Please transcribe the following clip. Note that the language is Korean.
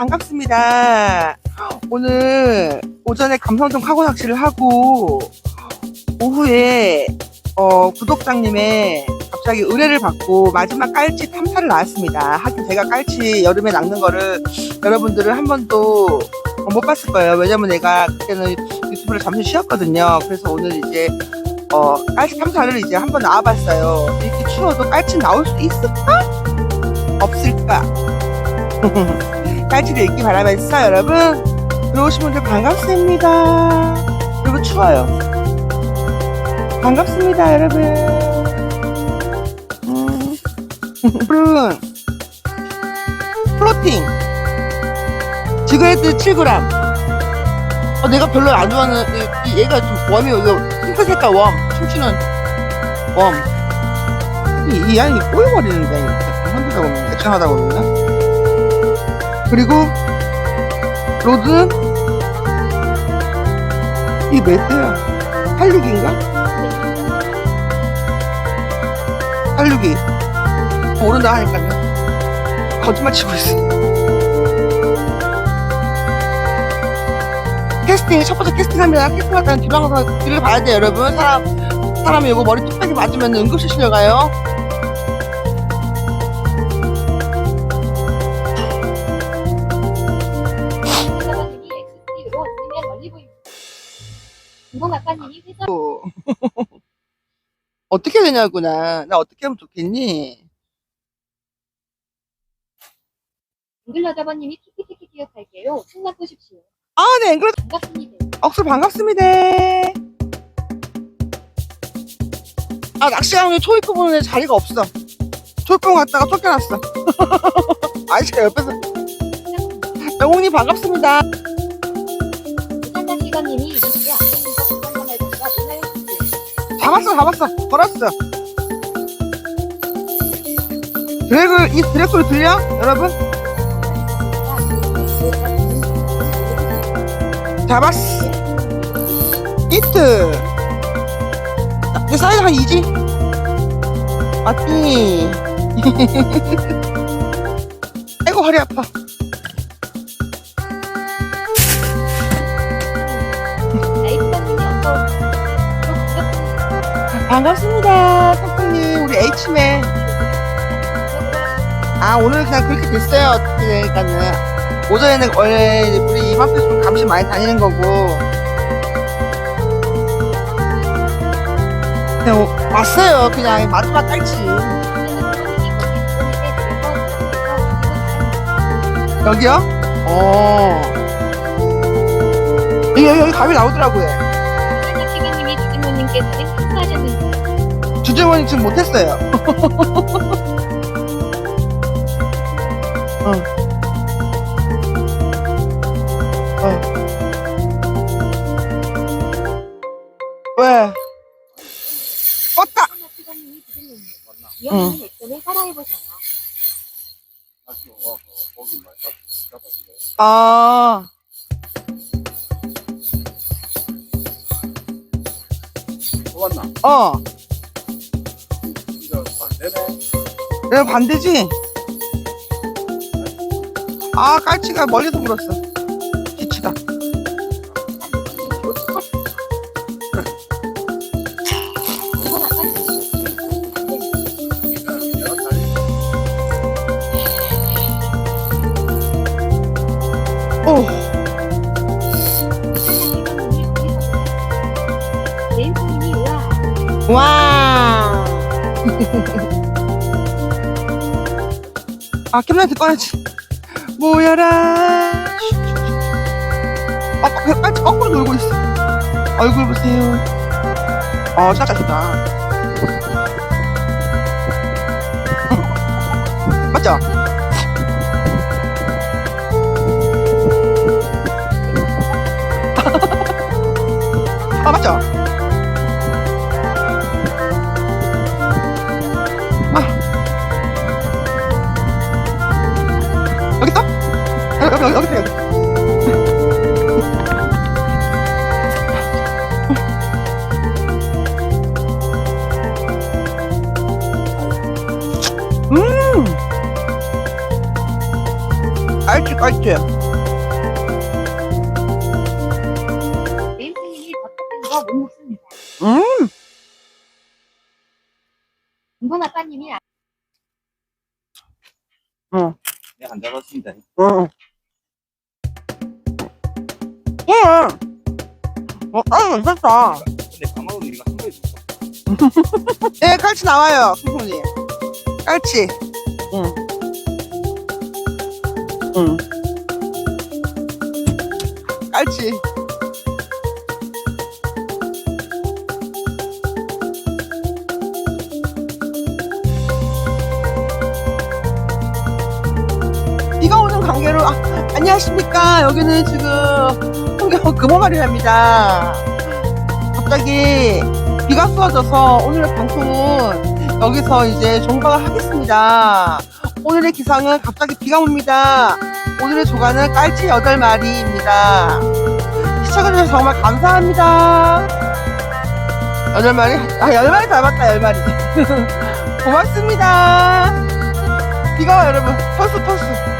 반갑습니다. 오늘 오전에 감성동 카고 낚시를 하고 오후에 어, 구독자님의 갑자기 의뢰를 받고 마지막 깔치 탐사를 나왔습니다. 하긴 제가 깔치 여름에 낚는 거를 여러분들은 한 번도 못 봤을 거예요. 왜냐면 내가 그때는 유튜브를 잠시 쉬었거든요. 그래서 오늘 이제 어, 깔치 탐사를 이제 한 번 나와봤어요. 이렇게 추워도 깔치 나올 수 있을까? 없을까? 깔치를 읽기 바라면서 여러분 들어오신 분들 반갑습니다. 여러분 추워요. 반갑습니다 여러분. 음. 오늘은 플로팅 지그레드 7g. 어, 내가 별로 안 좋아하는 얘가 좀 웜이요. 이거 핑크 색깔 웜 춤추는 웜. 이, 이 안이 꼬여버리는데 흔들다 보면 액션하다 보면 그리고 로드는 이게 몇 대야? 86인가? 86이 모른다 하니까요. 거짓말 치고 있어. 캐스팅 첫 번째 캐스팅 하면 캐스팅 할 때는 뒤로 항상 뒤를 봐야 돼요 여러분. 사람 사람이 이거 머리 뚝배기 맞으면 응급실 실려가요 이번 아빠님이 회사 또 어떻게 되냐구나. 나 어떻게 하면 좋겠니? 앵글러다버님이 키키키키 기억할게요. 충남 보십시오. 아, 네, 앵글러 반갑습니다. 억수 반갑습니다. 아, 낚시하는 초입부 보는 애 자리가 없어. 초입부 갔다가 쫓겨났어. 아저씨가 옆에서 영웅님 반갑습니다. 부산자 시간님이 잡았어, 잡았어. 걸었어. 드래그, 이 드래그 소리 들려? 여러분? 잡았어. 히트. 자, 내 사이즈 한 2지? 맞지? 아이고, 허리 아파. 반갑습니다. 선생님, 우리 H맨. 아, 오늘 그냥 그렇게 됐어요. 어떻게 되니까는. 오전에는 원래 우리 이맘때 좀 감시 많이 다니는 거고. 그냥 왔어요. 그냥 마지막 깔치. 여기요? 어. 여기, 여기, 가위 나오더라고요. 주진모님께서는 행사하셨는지 주주원이 지금 못했어요. 응. 응. 왜? 껐다! 액션을 따라해보세요. 아. 어. 진짜 반대네. 내가 반대지? 아, 깔치가 멀리서 물었어. 기치다. 와. 아, 캠라이트 꺼야지. 모여라. 아, 그 깔치 거꾸로 놀고 있어. 얼굴 보세요. 어, 작아졌다. 맞죠? 아, 맞죠? 음! 깔지? 네임플님이 버터팬 거못 먹습니다. 음, 이번 아빠님이 내가 안 잡았습니다. 응. 응. 어, 깔 괜찮다. 근데 가마솥 이거 한 번에 줬어. 예, 깔치 나와요, 선생님. 깔치. 응. 응. 깔치. 비가 오는 관계로, 아, 안녕하십니까. 여기는 지금 풍경 금호마을입니다. 갑자기 비가 쏟아져서 오늘 방송은 여기서 이제 종방을 하겠습니다. 오늘의 기상은 갑자기 비가 옵니다. 오늘의 조가는 깔치 8마리입니다. 시청해주셔서 정말 감사합니다. 8마리? 아, 10마리 닮았다, 10마리. 고맙습니다. 와, 여러분. 터스, 터스.